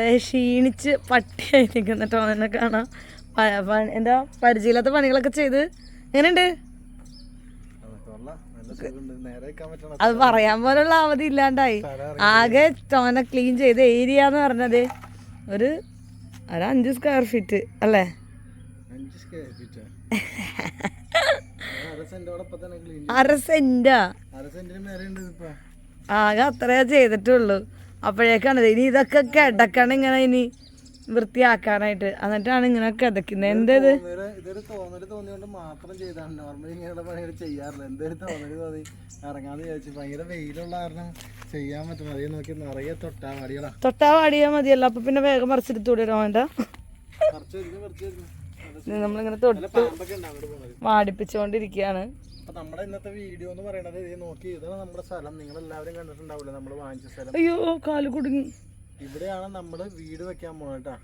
ക്ഷീണിച്ച് പട്ടിയായി നിൽക്കുന്ന എന്നെ കാണാം എന്താ പരിചയമില്ലാത്ത പണികളൊക്കെ ചെയ്ത്? എങ്ങനെയുണ്ട്? അത് പറയാൻ പോലുള്ള അവധി ഇല്ലാണ്ടായി. ആകെ ടോനെ ക്ലീൻ ചെയ്ത് ഏരിയ എന്ന് പറഞ്ഞത് ഒരു ഒരു അഞ്ച് സ്ക്വയർ ഫീറ്റ് അല്ലേ? അഞ്ച് സ്ക്വയർ ഫീറ്റ് അര സെന്റാ ആകെ അത്രേ ചെയ്തിട്ടുള്ളൂ. അപ്പോഴേക്കാണ് ഇനി ഇതൊക്കെ കിടക്കണം ഇങ്ങനെ ഇനി വൃത്തിയാക്കാനായിട്ട്. എന്നിട്ടാണ് ഇങ്ങനെ കിടക്കുന്നത്. എന്തേത്? ഇതൊരു തോന്നൽ തോന്നിയോണ്ട് മാത്രം ചെയ്താണ്. നോർമലി ഇങ്ങനെയുള്ള പണികൾ ചെയ്യാറില്ല. എന്തൊരു തോന്നൽ തോന്നി ഇറങ്ങാന്ന് വിചാരിച്ചു. ഭയങ്കര വെയിലുള്ള കാരണം ചെയ്യാൻ പറ്റും. അതേ നോക്കി നിറയെ മതിയല്ലോ. അപ്പൊ പിന്നെ വേഗം മറിച്ചെടുത്തൂടെ വേണ്ട നമ്മളിങ്ങനെ തൊട്ട് വാടിപ്പിച്ചുകൊണ്ടിരിക്കുകയാണ് അപ്പൊ നമ്മുടെ ഇന്നത്തെ വീഡിയോ എന്ന് പറയുന്നത് ഇത് നോക്കി ഇതാണ് നമ്മുടെ സ്ഥലം. നിങ്ങൾ എല്ലാവരും കണ്ടിട്ടുണ്ടാവില്ല? നമ്മൾ വാങ്ങിച്ച സ്ഥലം. അയ്യോ കാൽ കുടുങ്ങി. ഇവിടെയാണ് നമ്മൾ വീട് വെക്കാൻ പോണേട്ടാ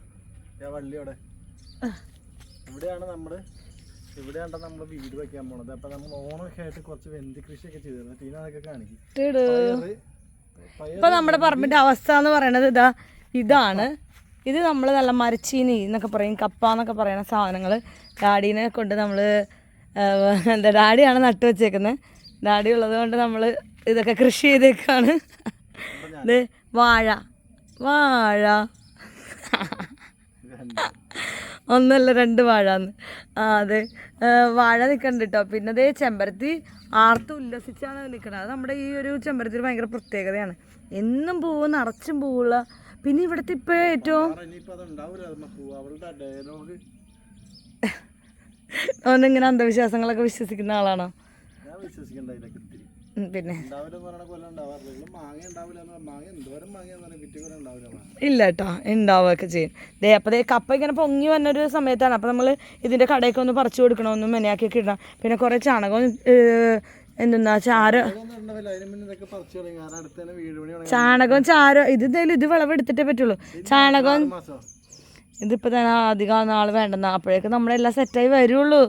ആ വള്ളി അവിടെ. ഇവിടെയാണ് നമ്മൾ ഇവിടെയാണ് നമ്മൾ വീട് വെക്കാൻ പോണത്. അപ്പൊ നമ്മൾ ഓണമൊക്കെ ആയിട്ട് കുറച്ച് വെന്തി കൃഷിയൊക്കെ ചെയ്തിരുന്നു. ടീന അതൊക്കെ കാണിക്കും. ഇപ്പൊ നമ്മുടെ പറമ്പിന്റെ അവസ്ഥ എന്ന് പറയണത് ഇതാ ഇതാണ്. ഇത് നമ്മൾ നല്ല മരച്ചീനി എന്നൊക്കെ പറയും കപ്പ എന്നൊക്കെ പറയുന്ന സാധനങ്ങൾ ഡാഡീനെ കൊണ്ട് നമ്മൾ എന്താ ഡാഡിയാണ് നട്ടു വെച്ചേക്കുന്നത് ഡാഡി ഉള്ളത് കൊണ്ട് നമ്മൾ ഇതൊക്കെ കൃഷി ചെയ്തേക്കാണ്. ഇത് വാഴ. വാഴ. ഒന്നല്ല രണ്ട് വാഴന്ന്. ആ അതെ. വാഴ നിൽക്കണ്ട് കേട്ടോ പിന്നെ അതേ ചെമ്പരത്തി ആർത്ത് ഉല്ലസിച്ചാണ് നിൽക്കുന്നത് അത് നമ്മുടെ ഈ ഒരു ചെമ്പരത്തി ഭയങ്കര പ്രത്യേകതയാണ്. എന്നും പൂവ് നിറച്ചും പൂവുള്ള. പിന്നെ ഇവിടുത്തെ ഇപ്പോൾ ഒന്നിങ്ങനെ അന്ധവിശ്വാസങ്ങളൊക്കെ വിശ്വസിക്കുന്ന ആളാണോ? പിന്നെ? ഇല്ല കേട്ടോ ഉണ്ടാവുകയൊക്കെ ചെയ്യും. ദേ അപ്പോൾ കപ്പ ഇങ്ങനെ പൊങ്ങി വന്നൊരു സമയത്താണ്. അപ്പോൾ നമ്മൾ ഇതിന്റെ കടയൊക്കെ ഒന്ന് പറിച്ചു കൊടുക്കണമെന്നും മെനയാക്കിയൊക്കെ ഇടണം. പിന്നെ കുറേ ചാണകവും ഏഹ്, എന്തെന്നാ ചാര ചാണകം ചാരം ഇത് എന്തായാലും ഇത് വിളവെടുത്തിട്ടേ പറ്റുള്ളൂ. ചാണകവും മാസോ. ഇതിപ്പോൾ തന്നെ അധികം നാൾ വേണ്ടെന്ന അപ്പോഴേക്ക് നമ്മളെല്ലാം സെറ്റായി വരുള്ളൂ.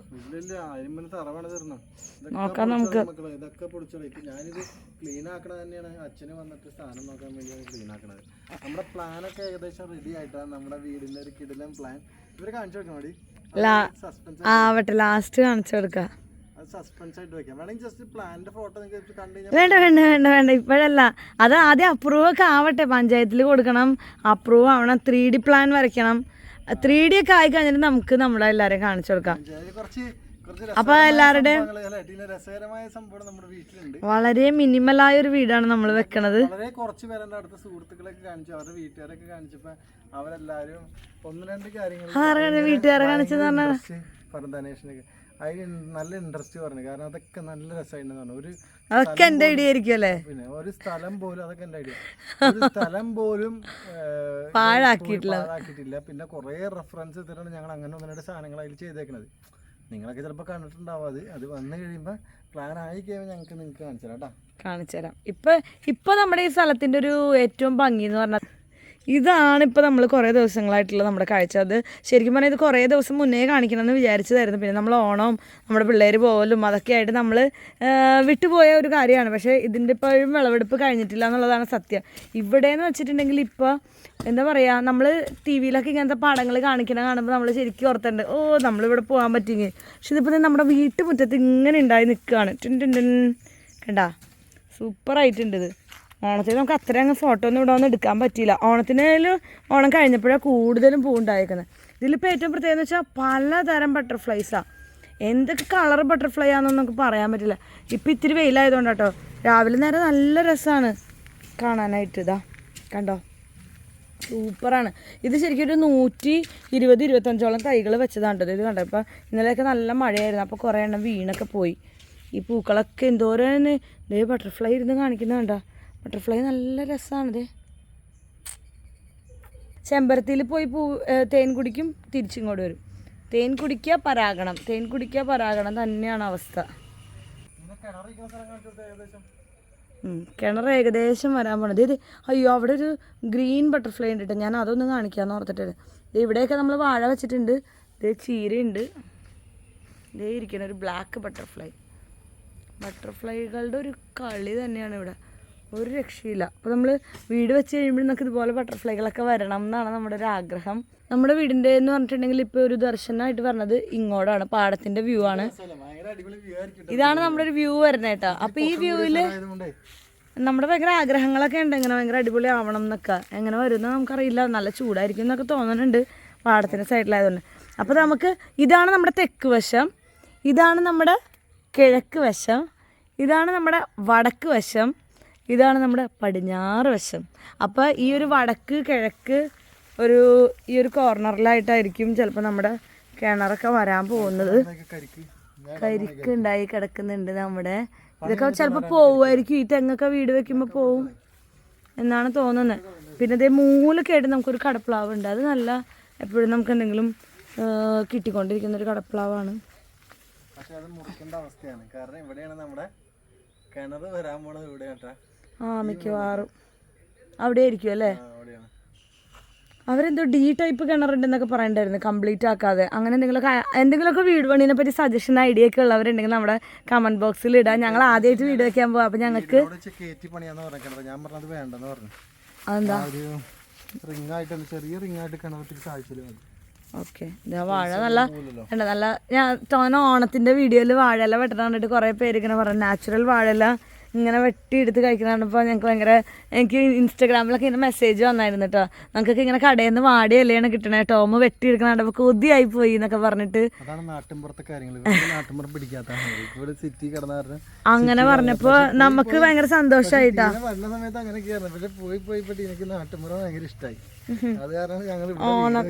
നോക്കാം നമുക്ക്. ഇതൊക്കെ പൊടിച്ചോളൂ ഞാനിത് ക്ലീൻ ആക്കണത് തന്നെയാണ്. അച്ഛന് വന്നിട്ട് സ്ഥാനം നോക്കാൻ വേണ്ടിയാണ് ക്ലീൻ ആക്കണത്. നമ്മുടെ പ്ലാനൊക്കെ ഏകദേശം റെഡി ആയിട്ടാണ് നമ്മുടെ വീടിന്റെ ഒരു കിടിലൻ പ്ലാൻ ഇവർ കാണിച്ചു ആവട്ടെ ലാസ്റ്റ് കാണിച്ചു കൊടുക്കാം. സസ്പെൻസ് ആയിട്ട് വെക്കാം. വേണമെങ്കിൽ ജസ്റ്റ് പ്ലാന്റെ ഫോട്ടോ നിങ്ങൾക്ക് കണ്ടു കഴിഞ്ഞാൽ വേണ്ട വേണ്ട വേണ്ട വേണ്ട. ഇപ്പോഴല്ല. അത് ആദ്യം അപ്രൂവ് ഒക്കെ ആവട്ടെ. പഞ്ചായത്തിൽ കൊടുക്കണം. അപ്രൂവ് ആവണം. ത്രീ ഡി പ്ലാൻ വരയ്ക്കണം. ത്രീ ഡി ഒക്കെ ആയി കഴിഞ്ഞിട്ട് നമുക്ക് നമ്മളെ എല്ലാവരെയും കാണിച്ചു കൊടുക്കാം. കുറച്ച് അപ്പൊ എല്ലാവരുടെയും രസകരമായ സംഭവം നമ്മുടെ വീട്ടിലുണ്ട്. വളരെ മിനിമലായ ഒരു വീടാണ് നമ്മൾ വെക്കണത്. വളരെ കുറച്ച് അടുത്ത സുഹൃത്തുക്കളൊക്കെ കാണിച്ചു. അവരുടെ വീട്ടുകാരൊക്കെ കാണിച്ചപ്പോ അവരെല്ലാരും ഒന്ന് രണ്ട് കാര്യങ്ങൾ വീട്ടുകാരെ കാണിച്ചെന്ന് പറഞ്ഞാൽ അതിന് നല്ല ഇൻട്രസ്റ്റ് പറഞ്ഞു. കാരണം അതൊക്കെ നല്ല രസമായിരുന്നു പറഞ്ഞു. ഒരു അതൊക്കെ എന്റെ ഐഡിയ ആയിരിക്കുമല്ലേ പിന്നെ ഒരു സ്ഥലം പോലും അതൊക്കെ എന്റെ ഐഡിയ ഒരു സ്ഥലം പോലും പാഴാക്കിയിട്ടില്ല. പാഴാക്കിയിട്ടില്ല. പിന്നെ കുറേ റെഫറൻസ് എടുത്തിട്ടാണ് ഞങ്ങൾ അങ്ങനെ ഒന്ന് സാധനങ്ങൾ അതിൽ ചെയ്തേക്കുന്നത് നിങ്ങളൊക്കെ ചിലപ്പോൾ കണ്ടിട്ടുണ്ടാവും അത്. അത് വന്നു കഴിയുമ്പോൾ പ്ലാൻ ആയി കഴിയുമ്പോൾ ഞങ്ങൾക്ക് നിങ്ങൾക്ക് കാണിച്ചു തരാം കേട്ടോ. കാണിച്ചു തരാം. ഇപ്പം ഇപ്പം നമ്മുടെ ഈ സ്ഥലത്തിന്റെ ഒരു ഏറ്റവും ഭംഗി എന്ന് പറഞ്ഞാൽ ഇതാണ് ഇപ്പോൾ നമ്മൾ കുറേ ദിവസങ്ങളായിട്ടുള്ള നമ്മുടെ കാഴ്ച. അത് ശരിക്കും പറഞ്ഞാൽ ഇത് കുറേ ദിവസം മുന്നേ കാണിക്കണമെന്ന് വിചാരിച്ചതായിരുന്നു. പിന്നെ നമ്മൾ ഓണം നമ്മുടെ പിള്ളേർ പോകലും അതൊക്കെ ആയിട്ട് നമ്മൾ വിട്ടുപോയ ഒരു കാര്യമാണ്. പക്ഷേ ഇതിന്റെ ഇപ്പോഴും വിളവെടുപ്പ് കഴിഞ്ഞിട്ടില്ല എന്നുള്ളതാണ് സത്യം. ഇവിടെ എന്ന് വെച്ചിട്ടുണ്ടെങ്കിൽ ഇപ്പോൾ എന്താ പറയുക നമ്മൾ ടി വിയിലൊക്കെ ഇങ്ങനത്തെ പടങ്ങൾ കാണിക്കണ കാണുമ്പോൾ നമ്മൾ ശരിക്കും ഓർത്തുണ്ട് ഓ നമ്മളിവിടെ പോകാൻ പറ്റിയെങ്കിൽ. പക്ഷെ ഇതിപ്പോൾ നമ്മുടെ വീട്ടുമുറ്റത്ത് ഇങ്ങനെ ഉണ്ടായി നിൽക്കുകയാണ് ടിൻ ടിൻ ടിൻ. കണ്ടാ? സൂപ്പറായിട്ടുണ്ട് ഇത്. ഓണത്തിന് നമുക്ക് അത്രയും അങ്ങ് ഫോട്ടോ ഒന്നും ഇവിടെ ഒന്നും എടുക്കാൻ പറ്റിയില്ല. ഓണത്തിനായാലും ഓണം കഴിഞ്ഞപ്പോഴാണ് കൂടുതലും പൂ ഉണ്ടായിരിക്കുന്നത് ഇതിലിപ്പോൾ ഏറ്റവും പ്രത്യേകത എന്ന് വെച്ചാൽ പലതരം ബട്ടർഫ്ലൈസാണ് എന്തൊക്കെ കളർ ബട്ടർഫ്ലൈ ആണെന്നൊന്നും നമുക്ക് പറയാൻ പറ്റില്ല. ഇപ്പം ഇത്തിരി വെയിലായതുകൊണ്ട് കേട്ടോ രാവിലെ നേരം നല്ല രസമാണ് കാണാനായിട്ട്. ഇതാ കണ്ടോ? സൂപ്പറാണ്. ഇത് ശരിക്കും ഒരു നൂറ്റി ഇരുപത് ഇരുപത്തഞ്ചോളം തൈകൾ വെച്ചതാണ് ഇത് കണ്ടോ? ഇപ്പം ഇന്നലെയൊക്കെ നല്ല മഴയായിരുന്നു. അപ്പോൾ കുറേ എണ്ണം വീണൊക്കെ പോയി. ഈ പൂക്കളൊക്കെ എന്തോരം ബട്ടർഫ്ലൈ ഇരുന്ന് കാണിക്കുന്നത് കണ്ടോ? ബട്ടർഫ്ലൈ നല്ല രസമാണിത് ചെമ്പരത്തിയിൽ പോയി പൂ തേൻ കുടിക്കും തിരിച്ചിങ്ങോട്ട് വരും. തേൻ കുടിക്കുക പരാഗണം. തേൻ കുടിക്കുക പരാഗണം തന്നെയാണ് അവസ്ഥ. കിണർ ഏകദേശം വരാൻ പോണത്. ഇത് അയ്യോ അവിടെ ഒരു ഗ്രീൻ ബട്ടർഫ്ലൈ ഉണ്ട് കേട്ടോ ഞാൻ അതൊന്ന് കാണിക്കാന്ന് ഓർത്തിട്ട് ദേ ഇവിടെയൊക്കെ നമ്മൾ വാഴ വെച്ചിട്ടുണ്ട്. ഇത് ചീരയുണ്ട്. ഇതേ ഇരിക്കണ ഒരു ബ്ലാക്ക് ബട്ടർഫ്ലൈ. ബട്ടർഫ്ലൈകളുടെ ഒരു കളി തന്നെയാണ് ഇവിടെ. ഒരു രക്ഷയില്ല. അപ്പോൾ നമ്മൾ വീട് വെച്ച് കഴിയുമ്പോൾ നമുക്ക് ഇതുപോലെ ബട്ടർഫ്ലൈകളൊക്കെ വരണം എന്നാണ് നമ്മുടെ ഒരു ആഗ്രഹം. നമ്മുടെ വീടിന്റെ എന്ന് പറഞ്ഞിട്ടുണ്ടെങ്കിൽ ഇപ്പോൾ ഒരു ദർശനമായിട്ട് പറഞ്ഞത് ഇങ്ങോട്ടാണ് പാടത്തിന്റെ വ്യൂ ആണ്. ഇതാണ് നമ്മുടെ ഒരു വ്യൂ വരുന്നത് കേട്ടോ. അപ്പോൾ ഈ വ്യൂവിൽ നമ്മുടെ ഭയങ്കര ആഗ്രഹങ്ങളൊക്കെ ഉണ്ട്. ഇങ്ങനെ ഭയങ്കര അടിപൊളി ആവണം എന്നൊക്കെ. എങ്ങനെ വരുന്ന നമുക്കറിയില്ല. നല്ല ചൂടായിരിക്കും എന്നൊക്കെ തോന്നുന്നുണ്ട് പാടത്തിന്റെ സൈഡിലായതുകൊണ്ട് അപ്പോൾ നമുക്ക് ഇതാണ് നമ്മുടെ തെക്ക് വശം. ഇതാണ് നമ്മുടെ കിഴക്ക് വശം. ഇതാണ് നമ്മുടെ വടക്ക് വശം. ഇതാണ് നമ്മുടെ പടിഞ്ഞാറ് വശം. അപ്പോൾ ഈ ഒരു വടക്ക് കിഴക്ക് ഒരു ഈ ഒരു കോർണറിലായിട്ടായിരിക്കും ചിലപ്പോൾ നമ്മുടെ കിണറൊക്കെ വരാൻ പോകുന്നത്. കരിക്ക് ഉണ്ടായി കിടക്കുന്നുണ്ട് നമ്മുടെ. ഇതൊക്കെ ചിലപ്പോൾ പോവുമായിരിക്കും. ഈ തെങ്ങൊക്കെ വീട് വെക്കുമ്പോൾ പോവും എന്നാണ് തോന്നുന്നത് പിന്നെ ഇതേ മൂലക്കായിട്ട് നമുക്കൊരു കടപ്ലാവ് ഉണ്ട് അത് നല്ല എപ്പോഴും നമുക്ക് എന്തെങ്കിലും കിട്ടിക്കൊണ്ടിരിക്കുന്ന ഒരു മുറിക്കേണ്ട അവസ്ഥയാണ്. കാരണം ഇവിടെയാണ് നമ്മുടെ കിണർ വരാൻ പോണത് ഇവിടെ കേട്ടാ ആ മിക്കവാറും. അവിടെ ആയിരിക്കും അല്ലേ അവരെന്തോ ഡി ടൈപ്പ് കിണറുണ്ടെന്നൊക്കെ പറയണ്ടായിരുന്നു കംപ്ലീറ്റ് ആക്കാതെ. അങ്ങനെ എന്തെങ്കിലുമൊക്കെ എന്തെങ്കിലുമൊക്കെ വീട് പണീനെ പറ്റി സജഷൻ ഐഡിയ ഒക്കെ ഉള്ളവരുണ്ടെങ്കിൽ നമ്മുടെ കമന്റ് ബോക്സിൽ ഇടാം. ഞങ്ങൾ ആദ്യമായിട്ട് വീട് വെക്കാൻ പോവാം. അപ്പം ഞങ്ങൾക്ക് അതെന്താ? ചെറിയ റിംഗ് ആയിട്ട് കിണറത്തിൽ കാഴ്ചയിൽ മതി ഓക്കെ ഇതാ വാഴ നല്ല ഉണ്ട് നല്ല ഞാൻ തോന്നുന്ന ഓണത്തിന്റെ വീഡിയോയിൽ വാഴയില വെട്ടണ കണ്ടിട്ട് കുറേ പേര് ഇങ്ങനെ പറഞ്ഞു നാച്ചുറൽ വാഴയില ഇങ്ങനെ വെട്ടിയെടുത്ത് കഴിക്കുന്ന കണ്ടപ്പോൾ ഞങ്ങൾക്ക് ഭയങ്കര എനിക്ക് ഇൻസ്റ്റാഗ്രാമിലൊക്കെ ഇങ്ങനെ മെസ്സേജ് വന്നായിരുന്നു കേട്ടോ നമുക്കൊക്കെ ഇങ്ങനെ കടയിൽ നിന്ന് വാടിയ ഇലയാണ് കിട്ടണേ ടോമ് വെട്ടിയെടുക്കണ കണ്ടപ്പോൾ കൊതിയായി പോയി എന്നൊക്കെ പറഞ്ഞിട്ട്. അങ്ങനെ പറഞ്ഞപ്പോ നമുക്ക് ഭയങ്കര സന്തോഷമായിട്ടാ ഓണം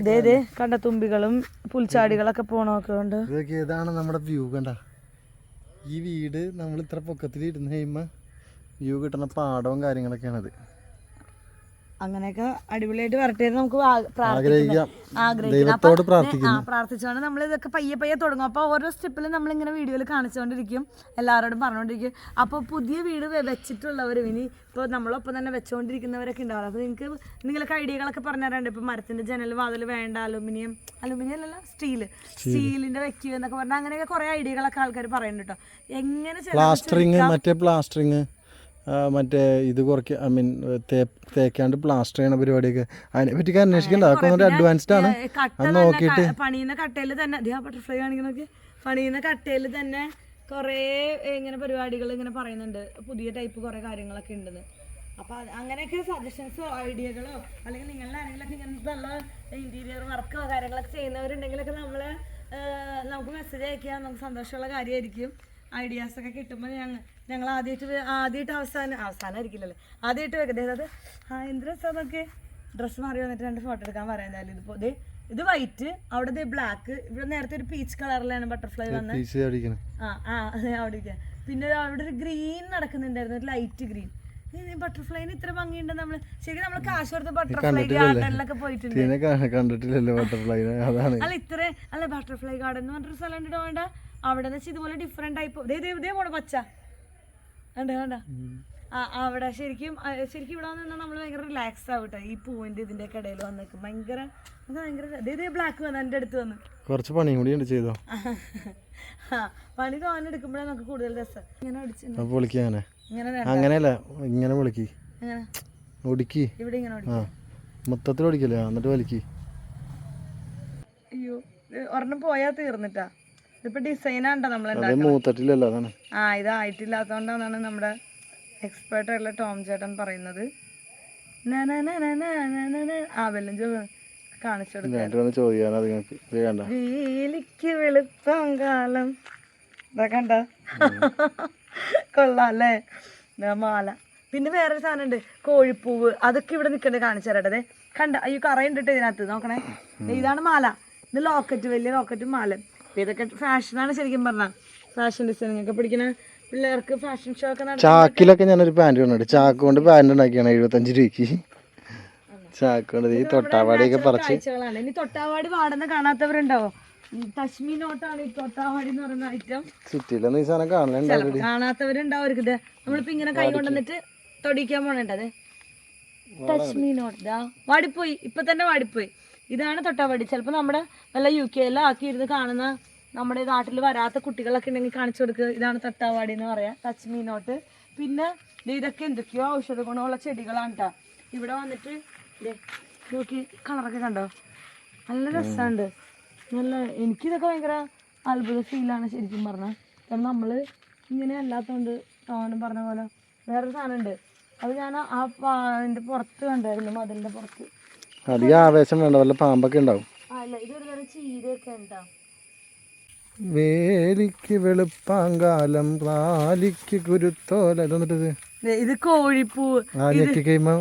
പുൽച്ചാടികളൊക്കെ പോണൊക്കെ ഉണ്ട്. ഈ വീട് നമ്മൾ ഇത്ര പൊക്കത്തിൽ ഇരുന്ന് കഴിയുമ്പോൾ വ്യൂ കിട്ടുന്ന പാടവും കാര്യങ്ങളൊക്കെയാണത്. അങ്ങനെയൊക്കെ അടിപൊളിയായിട്ട് വരട്ടെ എന്ന് നമുക്ക് പ്രാർത്ഥിക്കാം ആഗ്രഹിക്കാം. പ്രാർത്ഥിച്ചുകൊണ്ട് നമ്മൾ ഇതൊക്കെ പയ്യെ പയ്യെ തുടങ്ങും. അപ്പോൾ ഓരോ സ്റ്റെപ്പിലും നമ്മളിങ്ങനെ വീഡിയോയിൽ കാണിച്ചുകൊണ്ടിരിക്കും. എല്ലാവരോടും പറഞ്ഞുകൊണ്ടിരിക്കും. അപ്പോൾ പുതിയ വീട് വെച്ചിട്ടുള്ളവരും ഇനി ഇപ്പോൾ നമ്മളൊപ്പം തന്നെ വെച്ചുകൊണ്ടിരിക്കുന്നവരൊക്കെ ഉണ്ടാവും അപ്പോൾ നിങ്ങൾക്ക് നിങ്ങൾക്ക് ഐഡിയകളൊക്കെ പറഞ്ഞു തരാണ്ട് ഇപ്പോൾ മരത്തിന്റെ ജനൽ വാതിൽ വേണ്ട അലുമിനിയം അലുമിനിയം അല്ലല്ല സ്റ്റീൽ. സ്റ്റീലിന്റെ വെക്കുക എന്നൊക്കെ പറഞ്ഞാൽ അങ്ങനെയൊക്കെ കുറേ ഐഡിയകളൊക്കെ ആൾക്കാർ പറയുന്നുണ്ട് കേട്ടോ എങ്ങനെ പ്ലാസ്റ്ററിങ് മറ്റേ പ്ലാസ്റ്ററിങ്. മറ്റേ ഇത് കുറയ്ക്ക ഐ മീൻ തേക്കാണ്ട് പ്ലാസ്റ്റർ ചെയ്യണ പരിപാടിയൊക്കെ. അതിനെ പറ്റി അന്വേഷിക്കണ്ട അതൊക്കെ അഡ്വാൻസ്ഡ് ആണ്. അത് തന്നെ നോക്കിയിട്ട്. പണിയുന്ന കട്ടയിൽ തന്നെ ബട്ടർഫ്ലൈ കാണിക്കണൊക്കെ പണിയുന്ന കട്ടയിൽ തന്നെ കുറേ ഇങ്ങനെ പരിപാടികൾ ഇങ്ങനെ പറയുന്നുണ്ട്. പുതിയ ടൈപ്പ് കുറേ കാര്യങ്ങളൊക്കെ ഉണ്ടെന്ന്. അപ്പോൾ അങ്ങനെയൊക്കെ സജഷൻസോ ഐഡിയകളോ അല്ലെങ്കിൽ നിങ്ങളുടെ ആരെങ്കിലൊക്കെ ഇങ്ങനത്തെ നല്ല ഇന്റീരിയർ വർക്കോ കാര്യങ്ങളൊക്കെ ചെയ്യുന്നവരുണ്ടെങ്കിലൊക്കെ നമ്മൾ നമുക്ക് മെസ്സേജ് അയക്കുക നമുക്ക് സന്തോഷമുള്ള കാര്യമായിരിക്കും. ഐഡിയാസ് ഒക്കെ കിട്ടുമ്പോൾ ഞങ്ങൾ ഞങ്ങൾ ആദ്യമായിട്ട് ആദ്യമായിട്ട് അവസാനം അവസാനമായിരിക്കില്ലല്ലേ ആദ്യമായിട്ട് വെക്കുന്നത് അതായത് ആ എന്ത് രസമൊക്കെ ഡ്രസ്സ് മാറി വന്നിട്ട് രണ്ട് ഫോട്ടോ എടുക്കാൻ പറയുന്നതായാലും ഇതിപ്പോൾ ദേ ഇത് വൈറ്റ് അവിടെ ബ്ലാക്ക് ഇവിടെ നേരത്തെ ഒരു പീച്ച് കളറിലാണ് ബട്ടർഫ്ലൈ വന്നത് ആ ആ അതെ അവിടെ. പിന്നെ അവിടെ ഒരു ഗ്രീൻ നടക്കുന്നുണ്ടായിരുന്നു ഒരു ലൈറ്റ് ഗ്രീൻ ബട്ടർഫ്ലൈന് ഇത്ര ഭംഗിയുണ്ട് ശരിക്കും ബട്ടർഫ്ലൈ ഗാർഡനിലൊക്കെ പോയിട്ടുണ്ട്. കണ്ടിട്ടില്ലല്ലോ അതാണ്. അല്ല ഇത്ര അല്ല ബട്ടർഫ്ലൈ ഗാർഡൻ എന്ന് പറഞ്ഞൊരു സ്ഥലം ഉണ്ട് വേണ്ട. അവിടെ വെച്ചാൽ ഇതുപോലെ ഡിഫറെന്റ് ടൈപ്പ് ഇതേ പോണ പച്ച. വേണ്ട അവിടെ ശരിക്കും ശരിക്കും ഇവിടെ വന്നാൽ നമ്മൾ ഭയങ്കര റിലാക്സ് ആവട്ടെ ഈ പൂവിന്റെ ഇതിന്റെ ഒക്കെ ഇടയിൽ വന്നേക്കും ഭയങ്കര ഭയങ്കര ബ്ലാക്ക് വന്ന് എന്റെ അടുത്ത് വന്ന്. കുറച്ച് പണിയും കൂടി ഉണ്ട് ചെയ്തോ? പണി തോന്നെ നമുക്ക് കൂടുതൽ രസം. ഇങ്ങനെ അടിച്ചു അങ്ങനെയല്ല ഇങ്ങനെ വിളിക്കി. ഒടുക്കി. ആ മൊത്തത്തിൽ ഒടിക്കല്ലേ? എന്നിട്ട് വലിക്കി. പോയാ തീർന്നിട്ടാ. ഇതിപ്പോ ഡിസൈനാണ്ടോ നമ്മൾ മൂത്തട്ടില്ലല്ലോ ആ ഇത് നമ്മുടെ എക്സ്പേർട്ട് ആയിട്ടുള്ള ടോം ചേട്ടൻ പറയുന്നത്. ആ വെല്ലും ചോദിച്ചു കാണിച്ചു ചോദിക്കാൻ അത് വെളുപ്പം കാലം. ഇതാ കണ്ട? കൊള്ളാം അല്ലേ മാല. പിന്നെ വേറൊരു സാധനം ഉണ്ട് കോഴിപ്പൂവ്. അതൊക്കെ ഇവിടെ നിൽക്കണ്ട കാണിച്ചു തരട്ടെ കണ്ട? അയ്യോ കറയുണ്ടിട്ട് ഇതിനകത്ത്. നോക്കണേ. ഇതാണ് മാല. ഇത് ലോക്കറ്റ് വലിയ ലോക്കറ്റ് മാല. ഇപ്പൊ ഇതൊക്കെ ഫാഷനാണ് ശരിക്കും പറഞ്ഞാൽ ഫാഷൻ ഡിസൈനിങ് ഒക്കെ പിടിക്കണ പിള്ളേർക്ക് ഫാഷൻ ഷോ ഒക്കെ ചാക്കിലൊക്കെ ഞാനൊരു പാന്റ് കൊണ്ടുണ്ട് ചാക്ക് കൊണ്ട് പാന്റ് ഉണ്ടാക്കിയാണ് എഴുപത്തഞ്ച് രൂപയ്ക്ക്. ചാക്ക് കൊണ്ട് ഈ തൊട്ടാവാടിയൊക്കെ പറിച്ച്. കാഴ്ചകളാണ്. ഇനി തൊട്ടാവാടി പാടുന്ന കാണാത്തവരുണ്ടാവോ? നോട്ടാണ് ഈ തൊട്ടാവാടി എന്ന് പറയുന്ന ഐറ്റം സിറ്റിയിലൊന്നും ഈ സാധനം കാണലുണ്ടാവും കാണാത്തവരുണ്ടാവും ഇത് നമ്മളിപ്പോ ഇങ്ങനെ കൈ കൊണ്ടുവന്നിട്ട് തൊടിക്കാൻ പോണേണ്ടത് നോട്ട്. ദാ വാടിപ്പോയി. ഇപ്പൊ തന്നെ വാടിപ്പോയി. ഇതാണ് തൊട്ടാവാടി. ചിലപ്പോ നമ്മുടെ വല്ല യു കെയിലും ആക്കിയിരുന്ന് കാണുന്ന നമ്മുടെ നാട്ടിൽ വരാത്ത കുട്ടികളൊക്കെ ഉണ്ടെങ്കിൽ കാണിച്ചു കൊടുക്കുക ഇതാണ് തൊട്ടാവാടി എന്ന് പറയാം. ടച്ച് മീ പിന്നെ ഇതൊക്കെ എന്തൊക്കെയോ ഔഷധ ഗുണമുള്ള ചെടികളാണ് കേട്ടോ ഇവിടെ വന്നിട്ട് നോക്കി കളറൊക്കെ കണ്ടോ? നല്ല രസമുണ്ട് നല്ല എനിക്കിതൊക്കെ ഭയങ്കര അത്ഭുത ഫീലാണ് ശരിക്കും പറഞ്ഞാൽ കാരണം നമ്മൾ ഇങ്ങനെ അല്ലാത്തതുകൊണ്ട് തോന്നും പറഞ്ഞ പോലെ വേറൊരു സാധനമുണ്ട് അത് ഞാൻ ആ അതിന്റെ പുറത്ത് കണ്ടായിരുന്നു മതിലിന്റെ പുറത്ത്. അധികം ആവേശം വേണ്ട വല്ല പാമ്പൊക്കെ ഉണ്ടാവും. അല്ല ഇതൊരു തരം ചീരയൊക്കെ ഉണ്ടാവും വേലിക്ക് വെളുപ്പാങ്കാലം റാലിക്ക് കുരുത്തോല ഇതെന്നിട്ടത് ഇത് കോഴിപ്പൂ.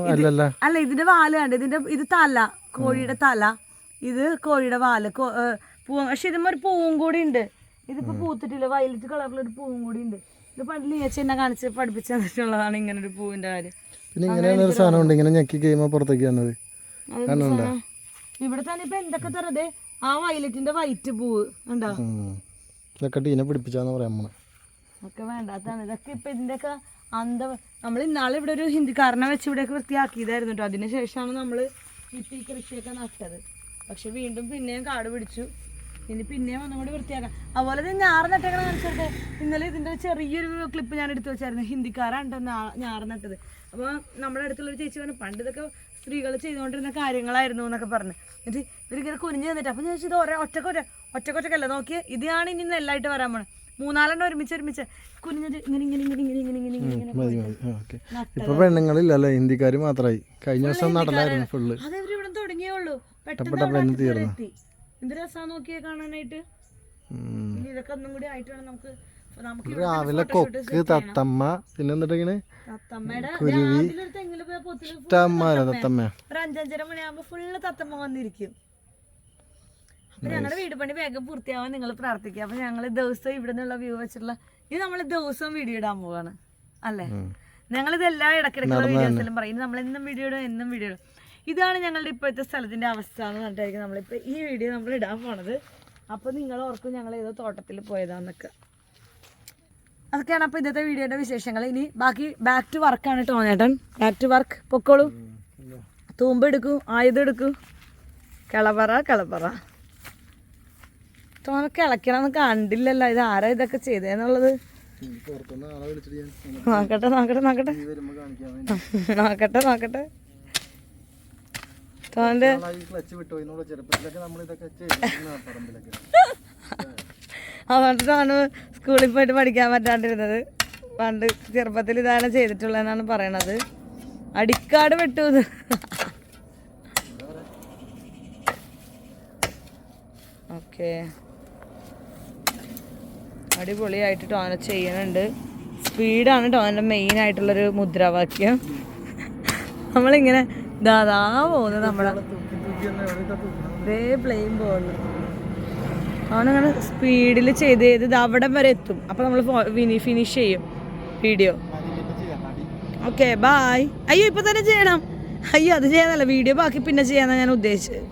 അല്ല അല്ല ഇതിന്റെ വാൽ കണ്ട് ഇതിന്റെ ഇത് തല കോഴിയുടെ തല. ഇത് കോഴിയുടെ വാൽ കോ- പൂ പക്ഷെ ഇതുമ്മ ഒരു പൂവും കൂടി ഉണ്ട്. ഇതിപ്പോ പൂത്തിട്ടില്ല വയലറ്റ് കളറിലൊരു ഒരു പൂവും കൂടി ഉണ്ട്. ഇത് പണ്ട് ലിയച്ച എന്നെ കാണിച്ച് പഠിപ്പിച്ചു തന്നിട്ടുള്ളതാണ് ഇങ്ങനെ ഒരു പൂവിന്റെ കാര്യം. പിന്നെ ഇങ്ങനെയാണ് ഒരു സാധനം ഉണ്ട് ഇങ്ങനെ ഞെക്കി കഴിയുമ്പോ പുറത്തേക്ക് വന്നത്? ഇവിടെ തന്നെ ഇപ്പൊ എന്തൊക്കെ തരതേ ആ വയലറ്റിന്റെ വൈറ്റ് പൂവ് ഉണ്ടോ. ഇതൊക്കെ ടീനെ പിടിപ്പിച്ചാന്ന് പറയാൻ പോണെ ഒക്കെ വേണ്ടാത്തതാണ്. ഇതൊക്കെ ഇപ്പൊ ഇതിന്റെയൊക്കെ അന്ത നമ്മൾ ഇന്നാളെ ഇവിടെ ഒരു ഹിന്ദിക്കാരനെ വെച്ച് ഇവിടെയൊക്കെ വൃത്തിയാക്കിയതായിരുന്നു കേട്ടോ അതിന് ശേഷമാണ് നമ്മൾ ഇപ്പം ഈ കൃഷിയൊക്കെ നട്ടത്. പക്ഷെ വീണ്ടും പിന്നെയും കാട് പിടിച്ചു. ഇനി പിന്നെയും ഒന്നും കൂടി വൃത്തിയാക്കാം. അതുപോലെ തന്നെ ഞാറ് നട്ടേക്കണ കാണിച്ചോട്ടെ? ഇന്നലെ ഇതിന്റെ ചെറിയൊരു ക്ലിപ്പ് ഞാൻ എടുത്തു വെച്ചായിരുന്നു. ഹിന്ദിക്കാരാണ് ഞാറ് നട്ടത്. അപ്പോൾ നമ്മുടെ അടുത്തുള്ള ഒരു ചേച്ചി പറഞ്ഞു പണ്ട് ഇതൊക്കെ സ്ത്രീകൾ ചെയ്തുകൊണ്ടിരുന്ന കാര്യങ്ങളായിരുന്നു എന്നൊക്കെ പറഞ്ഞു. എന്നിട്ട് ഇവരിങ്ങനെ കുനിഞ്ഞ് തന്നിട്ട് അപ്പം ഞാൻ ചോദിച്ചത് ഒരേ ഒറ്റക്കൊറ്റ ഒറ്റക്കൊറ്റക്കല്ല നോക്കിയേ ഇതാണ് ഇനി നെല്ലായിട്ട് വരാൻ പോണത് മൂന്നാലെണ്ണം ഒരുമിച്ച് ഒരുമിച്ച്. കുനിഞ്ഞത് ഇങ്ങനെ ഇങ്ങനെ ഇങ്ങനെ ഇങ്ങനെ ഇങ്ങനെ ഇങ്ങനെ ഇങ്ങനെ ഇങ്ങനെ മതി മതി. ഓക്കെ. ഇപ്പൊ പെണ്ണുങ്ങളില്ലല്ലേ ഹിന്ദിക്കാര് മാത്രമായി കഴിഞ്ഞ ദിവസം നടലായിരുന്നു ഫുള്ള്. പെട്ടെന്ന് അവിടെ തീർന്നു. എന്ത് രസാ നോക്കിയേ കാണാനായിട്ട്. ഇനി ഇതൊക്കെ ഒന്നും കൂടി ആയിട്ടാണ് നമുക്ക് രാവിലെ കൊക്ക് തത്തമ്മ. പിന്നെ എന്നിട്ട് ഇങ്ങനെ? ഇഷ്ടംമാരെ തത്തമ്മ ഒരു അഞ്ചഞ്ചര മണിയാകുമ്പോ ഫുള്ള് തത്തമ്മ വന്നിരിക്കും. ഞങ്ങളുടെ വീട് പണി വേഗം പൂർത്തിയാവാൻ നിങ്ങൾ പ്രാർത്ഥിക്കുക. അപ്പൊ ഞങ്ങൾ ദിവസം ഇവിടെ നിന്നുള്ള വ്യൂ വെച്ചിട്ടുള്ള ഇത് നമ്മൾ ദിവസവും വീഡിയോ ഇടാൻ പോവാണ്. അല്ലേ? ഞങ്ങളിത് എല്ലാ ഇടക്കിടക്ക് വീഡിയോസിലും പറയും. നമ്മൾ എന്നും വീഡിയോ ഇടും എന്നും വീഡിയോ ഇടും. ഇതാണ് ഞങ്ങളുടെ ഇപ്പോഴത്തെ സ്ഥലത്തിന്റെ അവസ്ഥ എന്ന് പറഞ്ഞിട്ടായിരിക്കും നമ്മളിപ്പോൾ ഈ വീഡിയോ നമ്മൾ ഇടാൻ പോണത്. അപ്പോൾ നിങ്ങൾ ഓർക്കും ഞങ്ങൾ ഏതോ തോട്ടത്തിൽ പോയതാന്നൊക്കെ. അതൊക്കെയാണ് അപ്പോൾ ഇന്നത്തെ വീഡിയോയുടെ വിശേഷങ്ങൾ ഇനി ബാക്കി ബാക്ക് ടു വർക്കാണ് തോന്നേട്ടൻ ബാക്ക് ടു വർക്ക് പൊക്കോളൂ. തൂമ്പെടുക്കൂ ആയുധം എടുക്കൂ കിളപറ കിളപ്പറ തോനെ കിളക്കണമെന്ന് കണ്ടില്ലല്ലോ. ഇത് ആരാ ഇതൊക്കെ ചെയ്തേന്നുള്ളത്? നോക്കട്ടെ നോക്കട്ടെ നോക്കട്ടെ. നോക്കട്ടെ നോക്കട്ടെ. തോന്റെ സ്കൂളിൽ പോയിട്ട് പഠിക്കാൻ പറ്റാണ്ടിരുന്നത്. പണ്ട് ചെറുപ്പത്തിൽ ഇതാണ് ചെയ്തിട്ടുള്ളതെന്നാണ് പറയണത്. അടിക്കാട് വെട്ടു ഇത് ഓക്കേ. അടിപൊളിയായിട്ട് ടോന ചെയ്യുന്നുണ്ട് സ്പീഡാണ് ടോനന്റെ മെയിൻ ആയിട്ടുള്ളൊരു മുദ്രാവാക്യം. നമ്മളിങ്ങനെ ദാദാ പോകുന്നത് തൂക്കണം ഇതേ പ്ലെയിൻ പോകുന്നു അവനങ്ങനെ സ്പീഡിൽ ചെയ്ത് ചെയ്ത് ഇത് അവിടെ വരെ എത്തും. അപ്പം നമ്മൾ ഫിനിഷ് ചെയ്യും വീഡിയോ ഓക്കെ ബായ് അയ്യോ ഇപ്പം തന്നെ ചെയ്യണം. അയ്യോ അത് ചെയ്യാനല്ല. വീഡിയോ ബാക്കി പിന്നെ ചെയ്യാന്നാണ് ഞാൻ ഉദ്ദേശിച്ചത്.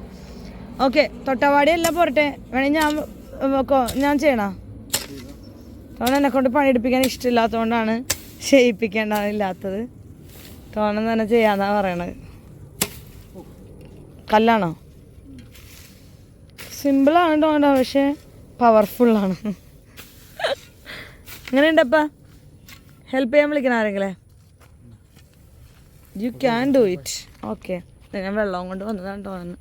ഓക്കെ തൊട്ടവാടി എല്ലാം പോരട്ടെ. വേണമെങ്കിൽ ഞാൻ ഞാൻ ചെയ്യണോ? തോന്നൻ എന്നെ കൊണ്ട് പണിയെടുപ്പിക്കാൻ ഇഷ്ടമില്ലാത്തതുകൊണ്ടാണ് ചെയ്യിപ്പിക്കേണ്ടതില്ലാത്തത് തോന്നൻ തന്നെ ചെയ്യാന്നാ പറയണത്. കല്ലാണോ? സിമ്പിളാണ് തോന്നണ്ട പക്ഷേ പവർഫുള്ളാണ്. എങ്ങനെയുണ്ടപ്പാ? ഹെൽപ്പ് ചെയ്യാൻ വിളിക്കണ ആരെങ്കിലേ? You can do it okay ഞാൻ വെള്ളം കൊണ്ട് വന്നതാണ് തോന്നുന്നു